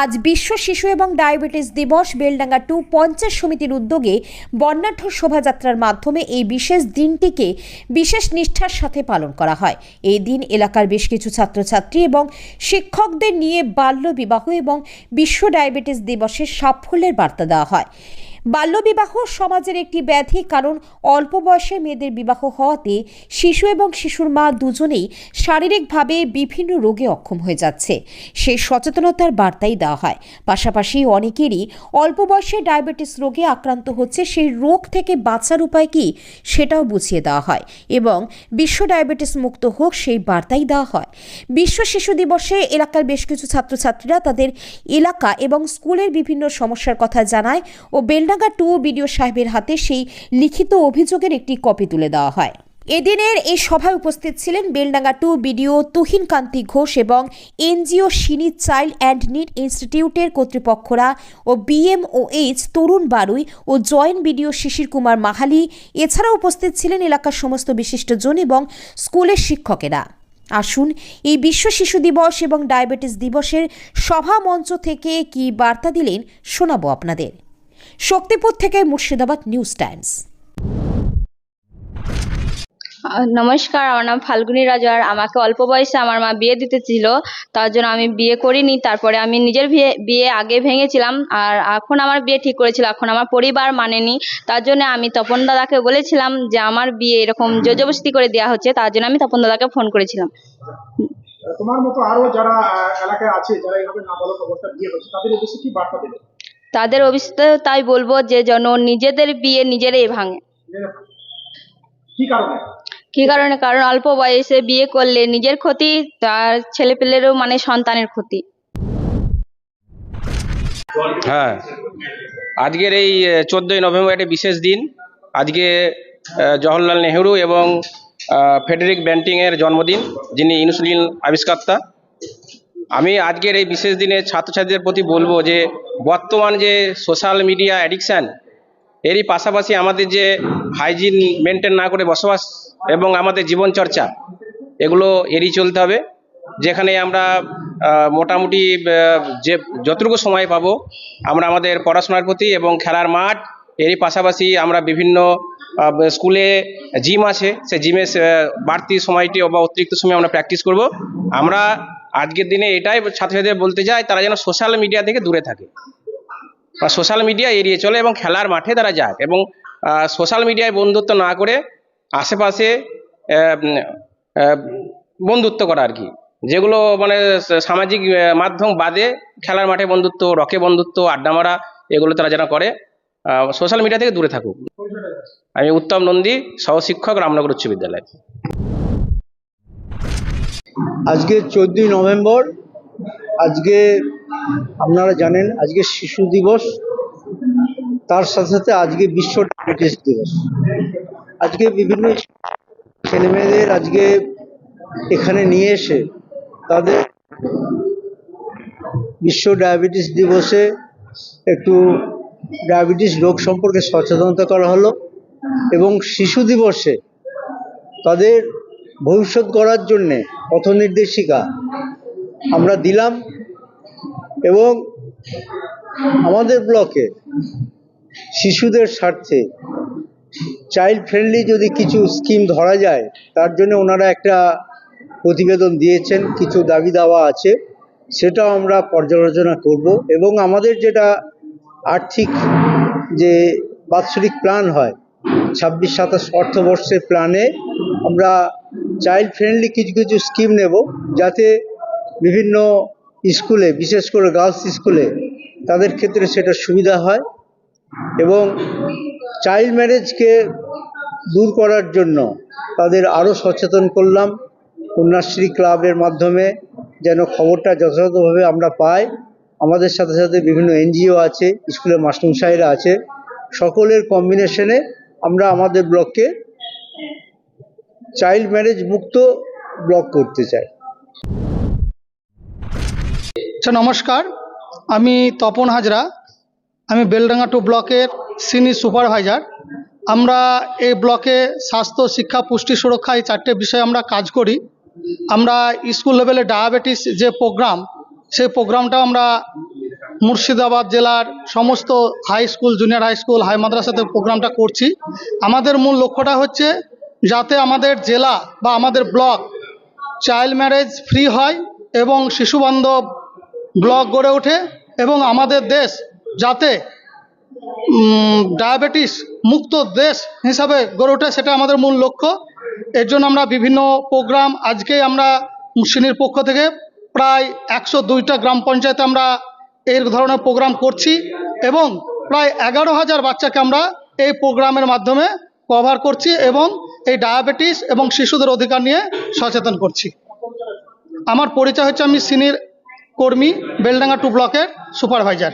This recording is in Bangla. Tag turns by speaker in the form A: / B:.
A: আজ বিশ্ব শিশু এবং ডায়াবেটিস দিবস। বেলডাঙ্গা টু পঞ্চাশ সমিতির উদ্যোগে বর্ণাঢ্য শোভাযাত্রার মাধ্যমে এই বিশেষ দিনটিকে বিশেষ নিষ্ঠার সাথে পালন করা হয়। এই দিন এলাকার বেশ কিছু ছাত্রছাত্রী এবং শিক্ষকদের নিয়ে বাল্যবিবাহ এবং বিশ্ব ডায়াবেটিস দিবসের সাফল্যের বার্তা দেওয়া হয়। বাল্যবিবাহ সমাজের একটি ব্যাধি, কারণ অল্প বয়সে মেয়েদের বিবাহ হওয়াতে শিশু এবং শিশুর মা দুজনেই শারীরিকভাবে বিভিন্ন রোগে অক্ষম হয়ে যাচ্ছে। সেই সচেতনতার বার্তাই দেওয়া হয়। পাশাপাশি অনেকেরই অল্প বয়সে ডায়াবেটিস রোগে আক্রান্ত হচ্ছে, সেই রোগ থেকে বাঁচার উপায় কি সেটাও বুঝিয়ে দেওয়া হয় এবং বিশ্ব ডায়াবেটিস মুক্ত হোক সেই বার্তাই দেওয়া হয়। বিশ্ব শিশু দিবসে এলাকার বেশ কিছু ছাত্রছাত্রীরা তাদের এলাকা এবং স্কুলের বিভিন্ন সমস্যার কথা জানায় ও বেলডাঙ্গা টু বিডিও সাহেবের হাতে সেই লিখিত অভিযোগের একটি কপি তুলে দেওয়া হয়। এদিনের এই সভায় উপস্থিত ছিলেন বেলডাঙ্গা টু বিডিও তুহিন কান্তি ঘোষ এবং NGO CINI child and need ইনস্টিটিউটের কর্তৃপক্ষরা ও বিএমওএইচ তরুণ বারুই ও জয়েন্ট বিডিও শিশির কুমার মাহালি এছাড়া উপস্থিত ছিলেন এলাকার সমস্ত বিশিষ্টজন এবং স্কুলের শিক্ষকেরা। আসুন, এই বিশ্ব শিশু দিবস এবং ডায়াবেটিস দিবসের সভা মঞ্চ থেকে কি বার্তা দিলেন শোনাবো আপনাদের। শক্তিপুর থেকে মুর্শিদাবাদ নিউজ টাইমস
B: নমস্কার আমার নাম ফাল্গুনী রাজার আমাকে অল্প বয়সে আমার মা বিয়ে দিতে ছিল তার জন্য আমি বিয়ে করিনি তারপরে আমি নিজের বিয়ে বিয়ে আগে ভেঙেছিলাম আর এখন আমার বিয়ে ঠিক করেছিল এখন আমার পরিবার মানেনি তার জন্য আমি তপন দাদাকে বলেছিলাম যে আমার বিয়ে এরকম জোজবস্তি করে দেওয়া হচ্ছে তার জন্য আমি তপন দাদাকে ফোন করেছিলাম।
C: তোমার মতো আরও যারা এলাকায় আছে যারা এইভাবে নাবালক অবস্থায় বিয়ে হচ্ছে তাদের উদ্দেশ্যে কি বার্তা দেবে?
B: তাদের অবশ্যই তাই বলব যে যেন নিজেদের বিয়ে নিজেরাই ভাঙে।
C: কি কারণে?
B: কারণ? অল্প বয়সে বিয়ে করলে নিজের ক্ষতি তার ছেলেপেলেরও মানে সন্তানের ক্ষতি।
D: হ্যাঁ। আজকের এই চোদ্দই নভেম্বর একটা বিশেষ দিন। আজকে জওহরলাল নেহেরু এবং ফেডেরিক ব্যান্টিংয়ের জন্মদিন যিনি ইনসুলিন আবিষ্কর্তা। আমি আজকের এই বিশেষ দিনে ছাত্রছাত্রীদের প্রতি বলব যে বর্তমান যে সোশ্যাল মিডিয়া অ্যাডিকশান এরই পাশাপাশি আমাদের যে হাইজিন মেনটেন না করে বসবাস এবং আমাদের জীবনচর্চা এগুলো এড়িয়ে চলতে হবে। যেখানে আমরা মোটামুটি যে যতটুকু সময় পাবো, আমরা আমাদের পড়াশোনার প্রতি এবং খেলার মাঠ, এরই পাশাপাশি আমরা বিভিন্ন স্কুলে জিম আছে সে জিমে বাড়তি সময়টি বা অতিরিক্ত সময় আমরা প্র্যাকটিস করব। আমরা আজকের দিনে এটাই ছাত্রছাত্রীদের বলতে চাই তারা যেন সোশ্যাল মিডিয়া থেকে দূরে থাকে। বা সোশ্যাল মিডিয়া এড়িয়ে চলে এবং খেলার মাঠে তারা যাক এবং সোশ্যাল মিডিয়ায় বন্ধুত্ব না করে আশেপাশে বন্ধুত্ব করা আর কি। যেগুলো মানে সামাজিক মাধ্যম বাদে খেলার মাঠে বন্ধুত্ব, রকে বন্ধুত্ব, আড্ডা মারা, এগুলো তারা যেন করে সোশ্যাল মিডিয়া থেকে দূরে থাকুক। আমি উত্তম নন্দী, সহশিক্ষক রামনগর উচ্চ বিদ্যালয়।
E: আজকে চোদ্দই নভেম্বর, আজকে আপনারা জানেন, আজকে শিশু দিবস, তার সাথে সাথে আজকে বিশ্ব ডায়াবেটিস দিবস। আজকে বিভিন্ন ছেলেমেয়েদের আজকে এখানে নিয়ে এসে তাদের বিশ্ব ডায়াবেটিস দিবসে একটু ডায়াবেটিস রোগ সম্পর্কে সচেতনতা করা হলো এবং শিশু দিবসে তাদের ভবিষ্যৎ করার জন্যে পথ নির্দেশিকা আমরা দিলাম এবং আমাদের ব্লকে শিশুদের স্বার্থে চাইল্ড ফ্রেন্ডলি যদি কিছু স্কিম ধরা যায়, তার জন্য ওনারা একটা প্রতিবেদন দিয়েছেন, কিছু দাবি দাওয়া আছে, সেটাও আমরা পর্যালোচনা করব এবং আমাদের যেটা আর্থিক যে বাৎসরিক প্ল্যান হয়, ছাব্বিশ সাতাশ অর্থবর্ষের প্ল্যানে আমরা চাইল্ড ফ্রেন্ডলি কিছু কিছু স্কিম নেব যাতে বিভিন্ন স্কুলে বিশেষ করে গার্লস স্কুলে তাদের ক্ষেত্রে সেটা সুবিধা হয় এবং চাইল্ড ম্যারেজকে দূর করার জন্য তাদের আরও সচেতন করলাম। কন্যাশ্রী ক্লাবের মাধ্যমে যেন খবরটা যথাযথভাবে আমরা পাই। আমাদের সাথে সাথে বিভিন্ন এনজিও আছে স্কুলের মাস্টারমশাইরা আছে। সকলের কম্বিনেশনে আমরা আমাদের ব্লককে চাইল্ড ম্যারেজ মুক্ত ব্লক করতে চাই
F: আচ্ছা নমস্কার। আমি তপন হাজরা। আমি বেলডাঙ্গা টু ব্লকের সিনিয়র সুপারভাইজার। আমরা এই ব্লকে স্বাস্থ্য, শিক্ষা, পুষ্টি, সুরক্ষা এই চারটে বিষয়ে আমরা কাজ করি। আমরা স্কুল লেভেলে ডায়াবেটিস যে প্রোগ্রাম সেই প্রোগ্রামটা আমরা মুর্শিদাবাদ জেলার সমস্ত high school junior high school high মাদ্রাসাতে প্রোগ্রামটা করছি। আমাদের মূল লক্ষ্যটা হচ্ছে যাতে আমাদের জেলা বা আমাদের ব্লক চাইল্ড ম্যারেজ ফ্রি হয় এবং শিশুবান্ধব ব্লক গড়ে ওঠে এবং আমাদের দেশ যাতে ডায়াবেটিস মুক্ত দেশ হিসাবে গড়ে ওঠে সেটা আমাদের মূল লক্ষ্য। এর জন্য আমরা বিভিন্ন প্রোগ্রাম আজকে আমরা শ্রেণির পক্ষ থেকে প্রায় একশো দুইটা গ্রাম পঞ্চায়েতে আমরা এই ধরনের প্রোগ্রাম করছি এবং প্রায় এগারো হাজার বাচ্চাকে আমরা এই প্রোগ্রামের মাধ্যমে কভার করছি এবং এই ডায়াবেটিস এবং শিশুদের অধিকার নিয়ে সচেতন করছি। আমার পরিচয় হচ্ছে আমি সিনিয়র কর্মী বেলডাঙ্গা টু ব্লকের সুপারভাইজার।